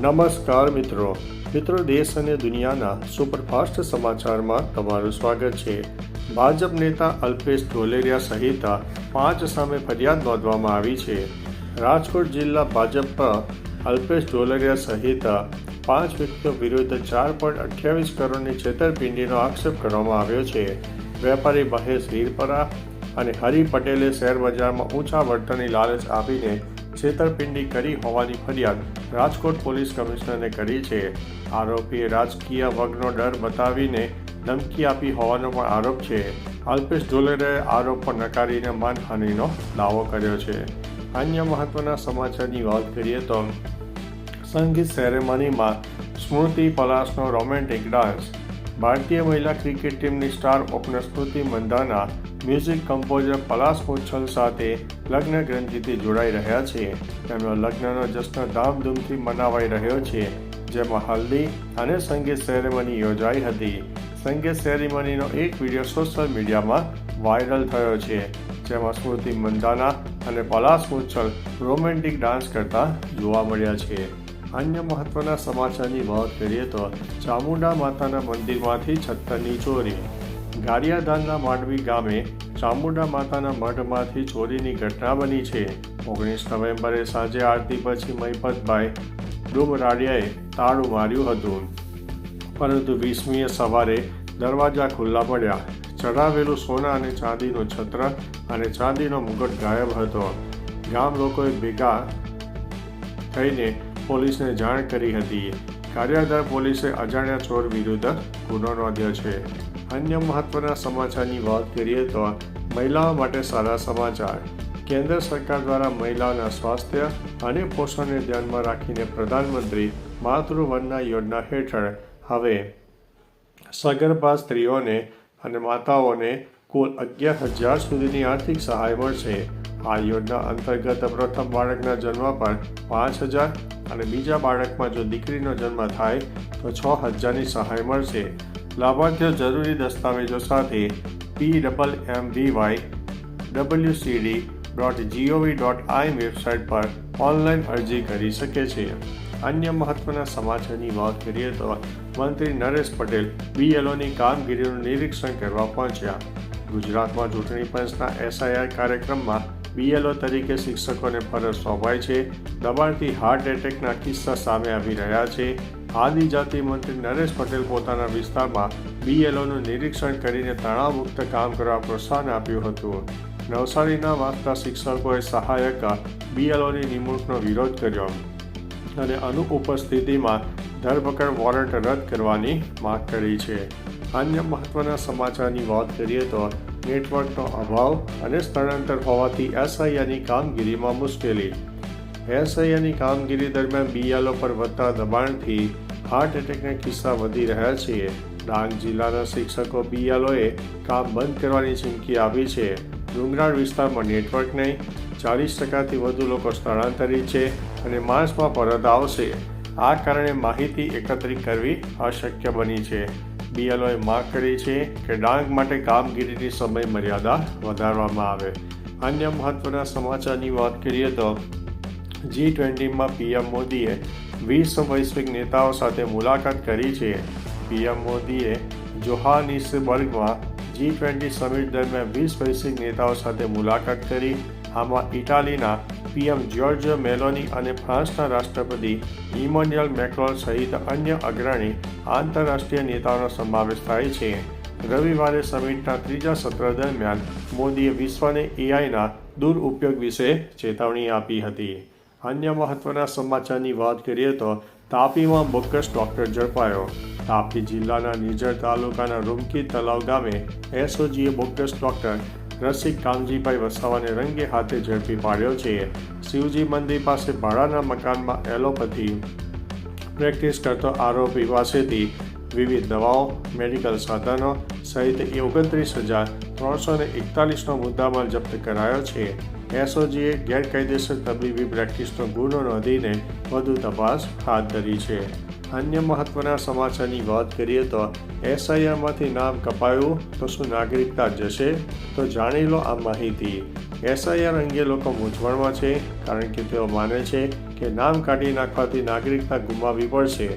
નમસ્કાર મિત્રો. મિત્રો દેશ અને દુનિયાના સુપરફાસ્ટ સમાચારમાં તમારું સ્વાગત છે. ભાજપ નેતા અલ્પેશ ઢોલેરિયા સહિત પાંચ સામે ફરિયાદ નોંધવામાં આવી છે. રાજકોટ જિલ્લા ભાજપ અલ્પેશ ઢોલેરિયા સહિત પાંચ વ્યક્તિઓ વિરુદ્ધ ચાર પોઈન્ટ અઠ્યાવીસ કરોડની છેતરપિંડીનો આક્ષેપ કરવામાં આવ્યો છે. વેપારી મહેશ વીરપરા અને હરિ પટેલે શેર બજારમાં ઊંચા વળતરની લાલચ આપીને છેતરપિંડી કરી હોવાની ફરિયાદ રાજકોટ પોલીસ કમિશનરને કરી છે. આરોપીએ રાજકીય વર્ગનો ડર બતાવીને ધમકી આપી હોવાનો પણ આરોપ છે. અલ્પેશ ઢોલેરે આરોપ પર નકારીને માનહાનિનો દાવો કર્યો છે. અન્ય મહત્વના સમાચારની વાત કરીએ તો સંગીત સેરેમનીમાં સ્મૃતિ પલાસનો રોમેન્ટિક ડાન્સ. ભારતીય મહિલા ક્રિકેટ ટીમની star opener Smriti Mandhana music composer Palash Kochhal સાથે લગ્ન ગ્રંથિથી જોડાઈ રહ્યા છે. તેમનો લગ્નનો જશ્ન ધામધૂમથી મનાવાઈ રહ્યો છે. જેમાં હલ્દી અને સંગીત સેરેમની યોજાઈ હતી. સંગીત સેરેમનીનો એક વીડિયો સોશિયલ મીડિયામાં વાયરલ થયો છે. જેમાં સ્મૃતિ મંદાના અને પલાસ મુચ્છલ રોમેન્ટિક ડાન્સ કરતા જોવા મળ્યા છે. અન્ય મહત્વના સમાચારની વાત કરીએ તો ચામુંડા માતાના મંદિરમાંથી છત્તરની ચોરી ગારિયાધાનના માંડવી ગામે ચામુંડા માતાના મઢમાંથી ચોરીની ઘટના બની છે. ઓગણીસ નવેમ્બરે સાંજે આરતી પછી મહિપતભાઈ ડુમરાડિયાએ તાળું માર્યું હતું. પરંતુ વીસમીએ સવારે દરવાજા ખુલ્લા પડ્યા. ચઢાવેલું સોના અને ચાંદીનું છત્ર અને ચાંદીનો મુગટ ગાયબ હતો. ગામ લોકોએ ભેગા થઈને પોલીસને જાણ કરી હતી. કાર્યાધાર પોલીસે અજાણ્યા ચોર વિરુદ્ધ ગુનો નોંધ્યો છે. અન્ય મહત્વના સમાચારની વાત કરીએ તો મહિલાઓ માટે સારા સમાચાર. કેન્દ્ર સરકાર દ્વારા મહિલાઓના સ્વાસ્થ્ય અને પોષણને ધ્યાનમાં રાખીને પ્રધાનમંત્રી માતૃવંદના યોજના હેઠળ હવે સગર્ભા સ્ત્રીઓને અને માતાઓને કુલ અગિયાર હજાર સુધીની આર્થિક સહાય મળશે. આ યોજના અંતર્ગત પ્રથમ બાળકના જન્મ પર પાંચ હજાર અને બીજા બાળકમાં જો દીકરીનો જન્મ થાય તો છ હજારની સહાય મળશે. લાભાર્થીઓ જરૂરી દસ્તાવેજો સાથે P double M V Y WCD dot gov dot in website પર ઓનલાઈન અરજી કરી શકે છે. અન્ય મહત્વના સમાચારની વાત કરીએ તો મંત્રી નરેશ પટેલ બીએલઓની કામગીરીનું નિરીક્ષણ કરવા પહોંચ્યા. ગુજરાતમાં ચૂંટણી પંચના એસઆઈઆર કાર્યક્રમમાં બીએલઓ તરીકે શિક્ષકોને ફરજ સોંપાય છે. દબાણથી હાર્ટ એટેકના કિસ્સા સામે આવી રહ્યા છે. આદિજાતિ મંત્રી નરેશ પટેલ પોતાના વિસ્તારમાં બીએલઓનું નિરીક્ષણ કરીને તણાવમુક્ત કામ કરવા પ્રોત્સાહન આપ્યું હતું. નવસારીના વાંચતા શિક્ષકોએ સહાયક બીએલઓની નિમણૂકનો વિરોધ કર્યો અને અનુપસ્થિતિમાં ધરપકડ વોરંટ રદ કરવાની માંગ કરી છે. અન્ય મહત્વના સમાચારની વાત કરીએ તો નેટવર્કનો અભાવ અને સ્થળાંતર હોવાથી એસઆઈઆની કામગીરીમાં મુશ્કેલી. એસઆઈઆરની કામગીરી દરમિયાન બીએલઓ પર વધતા દબાણથી હાર્ટ એટેકના કિસ્સા વધી રહ્યા છે. ડાંગ જિલ્લાના શિક્ષકો બીએલઓએ કામ બંધ કરવાની ચીમકી આપી છે. ડુંગરાળ વિસ્તારમાં નેટવર્ક નહીં. ચાલીસ ટકાથી વધુ લોકો સ્થળાંતરિત છે અને માર્ચમાં પરત આવશે. આ કારણે માહિતી એકત્રિત કરવી અશક્ય બની છે. બીએલઓએ માંગ કરી છે કે ડાંગ માટે કામગીરીની સમય મર્યાદા વધારવામાં આવે. અન્ય મહત્વના સમાચારની વાત કરીએ તો જી ટ્વેન્ટીમાં પીએમ મોદીએ વીસ વૈશ્વિક નેતાઓ સાથે મુલાકાત કરી છે. પીએમ મોદીએ જોહાનિસબર્ગમાં જી ટ્વેન્ટી સમિટ દરમિયાન વીસ વૈશ્વિક નેતાઓ સાથે મુલાકાત કરી. આમાં ઇટાલીના પીએમ જ્યોર્જ મેલોની અને ફ્રાન્સના રાષ્ટ્રપતિ ઇમોન્યુઅલ મેક્રોલ સહિત અન્ય અગ્રણી આંતરરાષ્ટ્રીય નેતાઓનો સમાવેશ થાય છે. રવિવારે સમિટના ત્રીજા સત્ર દરમિયાન મોદીએ વિશ્વને એઆઈના દુરુપયોગ વિશે ચેતવણી આપી હતી. અન્ય મહત્વના સમાચારની વાત કરીએ તો તાપીમાં બોગસ ડોક્ટર ઝડપાયો. તાપી જિલ્લાના નિઝર તાલુકાના રૂમકી તલાવ ગામે એસઓજીએ બોગસ ડોક્ટર રસિક કામજીભાઈ વસાવાને રંગે હાથે ઝડપી પાડ્યો છે. શિવજી મંદિર પાસે ભાડાના મકાનમાં એલોપથી પ્રેક્ટિસ કરતો આરોપી પાસેથી વિવિધ દવાઓ, મેડિકલ સાધનો સહિત ઓગણત્રીસ હજાર ત્રણસો ને એકતાલીસનો મુદ્દામાલ જપ્ત કરાયો છે. એસઓજીએ ગેરકાયદેસર તબીબી પ્રેક્ટિસનો ગુનો નોંધીને વધુ તપાસ હાથ ધરી છે. અન્ય મહત્વના સમાચારની વાત કરીએ તો એસઆઈઆરમાંથી નામ કપાયું તો શું નાગરિકતા જશે? તો જાણી લો આ માહિતી. એસઆઈઆર અંગે લોકો મૂંઝવણમાં છે, કારણ કે તેઓ માને છે કે નામ કાઢી નાખવાથી નાગરિકતા ગુમાવવી પડશે.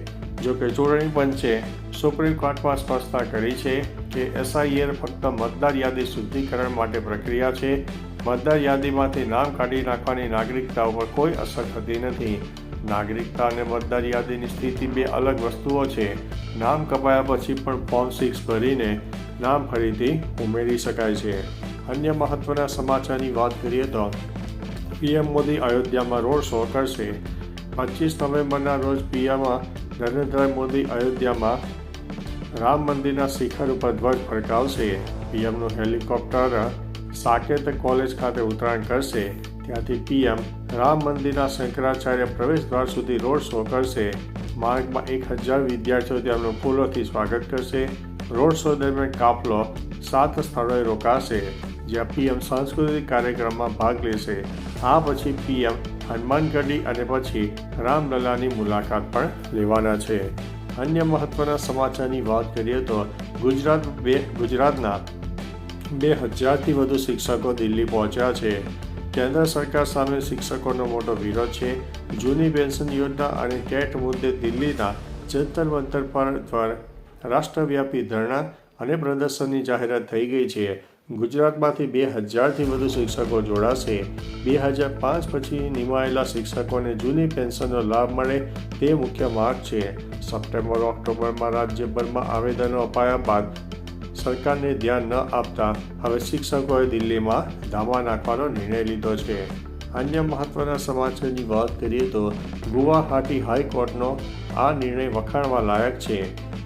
જો કે ચૂંટણી પંચે સુપ્રીમ કોર્ટમાં સ્પષ્ટતા કરી છે કે એસઆઈઆર ફક્ત મતદાર યાદી શુદ્ધિકરણ માટે પ્રક્રિયા છે મતદાર યાદીમાંથી નામ કાઢી નાખવાની નાગરિકતા ઉપર કોઈ અસર થતી નથી. નાગરિકતા અને મતદાર યાદીની સ્થિતિ બે અલગ વસ્તુઓ છે. નામ કપાયા પછી પણ ફોર્મ સિક્સ ભરીને નામ ફરીથી ઉમેરી શકાય છે. અન્ય મહત્વના સમાચારની વાત કરીએ તો પીએમ મોદી અયોધ્યામાં રોડ શો કરશે. પચીસ નવેમ્બરના રોજ પીએમ નરેન્દ્ર મોદી અયોધ્યામાં રામ મંદિરના શિખર ઉપર ધ્વજ ફરકાવશે. પીએમનું હેલિકોપ્ટર સાકેત કોલેજ ખાતે ઉતરાણ કરશે. ત્યાંથી પીએમ રામ મંદિરના શંકરાચાર્ય પ્રવેશ દ્વાર સુધી રોડ શો કરશે. માર્ગમાં એક હજાર વિદ્યાર્થીઓ તેમનું ફૂલોથી સ્વાગત કરશે. રોડ શો દરમિયાન કાફલો સાત સ્થળોએ રોકાશે, જ્યાં પીએમ સાંસ્કૃતિક કાર્યક્રમમાં ભાગ લેશે. આ પછી પીએમ હનુમાનગઢી અને પછી રામલલાની મુલાકાત પણ લેવાના છે. અન્ય મહત્વના સમાચારની વાત કરીએ તો ગુજરાત બે ગુજરાતના બે હજારથી વધુ શિક્ષકો દિલ્હી પહોંચ્યા છે. કેન્દ્ર સરકાર સામે શિક્ષકોનો મોટો વિરોધ છે. જૂની પેન્શન યોજના અને ટેટ મુદ્દે દિલ્હીના જંતર મંતર પર દ્વારા, રાષ્ટ્રવ્યાપી ધરણા અને પ્રદર્શનની જાહેરાત થઈ ગઈ છે. ગુજરાતમાંથી બે હજારથી વધુ શિક્ષકો જોડાશે. બે હજાર પાંચ પછી નિમાયેલા શિક્ષકોને જૂની પેન્શનનો લાભ મળે તે મુખ્ય માર્ગ છે. સપ્ટેમ્બર ઓક્ટોબરમાં રાજ્યભરમાં આવેદનો અપાયા બાદ સરકારને ધ્યાન ન આપતા હવે શિક્ષકોએ દિલ્હીમાં ધામા નાખવાનો નિર્ણય લીધો છે. અન્ય મહત્વના સમાચારની વાત કરીએ તો ગુવાહાટી હાઈકોર્ટનો આ નિર્ણય વખાણવા લાયક છે.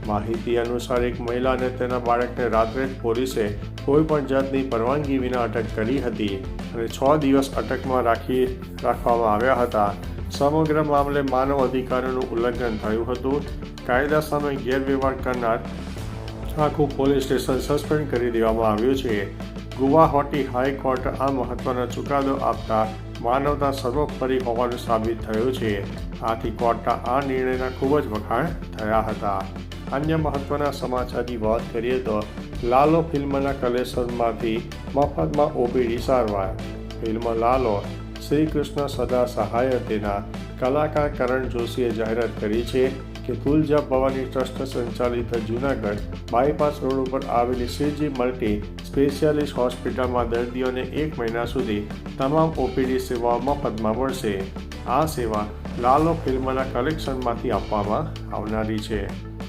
માહિતી અનુસાર એક મહિલા અને તેના બાળકને રાત્રે પોલીસે કોઈ પણ જાતની પરવાનગી વિના અટક કરી હતી અને છ દિવસ અટકમાં રાખી રાખવામાં આવ્યા હતા. સમગ્ર મામલે માનવ અધિકારોનું ઉલ્લંઘન થયું હતું. કાયદા સામે ગેરવ્યવહાર કરનાર આખું પોલીસ સ્ટેશન સસ્પેન્ડ કરી દેવામાં આવ્યું છે. ગુવાહાટી હાઈકોર્ટ આ મહત્વનો ચુકાદો આપતા માનવતા સર્વોપરી હોવાનું સાબિત થયું છે. આથી કોર્ટના આ નિર્ણયના ખૂબ જ વખાણ થયા હતા. અન્ય મહત્વના સમાચારની વાત કરીએ તો લાલો ફિલ્મના કલેક્શનમાંથી મફતમાં ઓપીડી સારવાર. ફિલ્મ લાલો શ્રી કૃષ્ણ સદા સહાય તેના કલાકાર કરણ જોશીએ જાહેરાત કરી છે. કે તુલજા ભવાની ટ્રસ્ટ સંચાલિત જૂનાગઢ બાયપાસ રોડ ઉપર આવેલી શ્રીજી મલ્ટી સ્પેશિયાલિસ્ટ હોસ્પિટલમાં દર્દીઓને એક મહિના સુધી તમામ ઓપીડી સેવાઓ મફતમાં મળશે. આ સેવા લાલો ફિલ્મના કલેક્શનમાંથી આપવામાં આવનારી છે.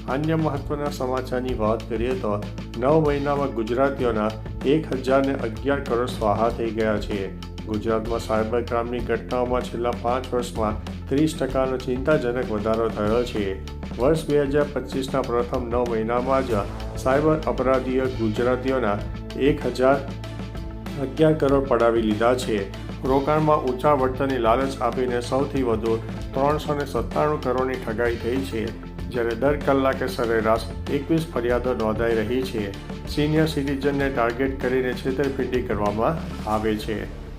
અન્ય મહત્વના સમાચારની વાત કરીએ તો નવ મહિનામાં ગુજરાતીઓના એક હજારને અગિયાર કરોડ સ્વાહા થઈ ગયા છે. ગુજરાતમાં સાયબર ક્રાઇમની ઘટનાઓમાં છેલ્લા પાંચ વર્ષમાં ત્રીસ ટકાનો ચિંતાજનક વધારો થયો છે. વર્ષ બે હજાર પચીસના પ્રથમ નવ મહિનામાં જ સાયબર અપરાધીઓ ગુજરાતીઓના એક હજાર અગિયાર કરોડ પડાવી લીધા છે. રોકાણમાં ઊંચા વળતરની લાલચ આપીને સૌથી વધુ ત્રણસો ને સત્તાણું કરોડની ઠગાઈ થઈ છે, જ્યારે દર કલાકે સરેરાશ એકવીસ ફરિયાદો નોંધાઈ રહી છે. સિનિયર સિટીઝનને ટાર્ગેટ કરીને છેતરપિંડી કરવામાં આવે છે.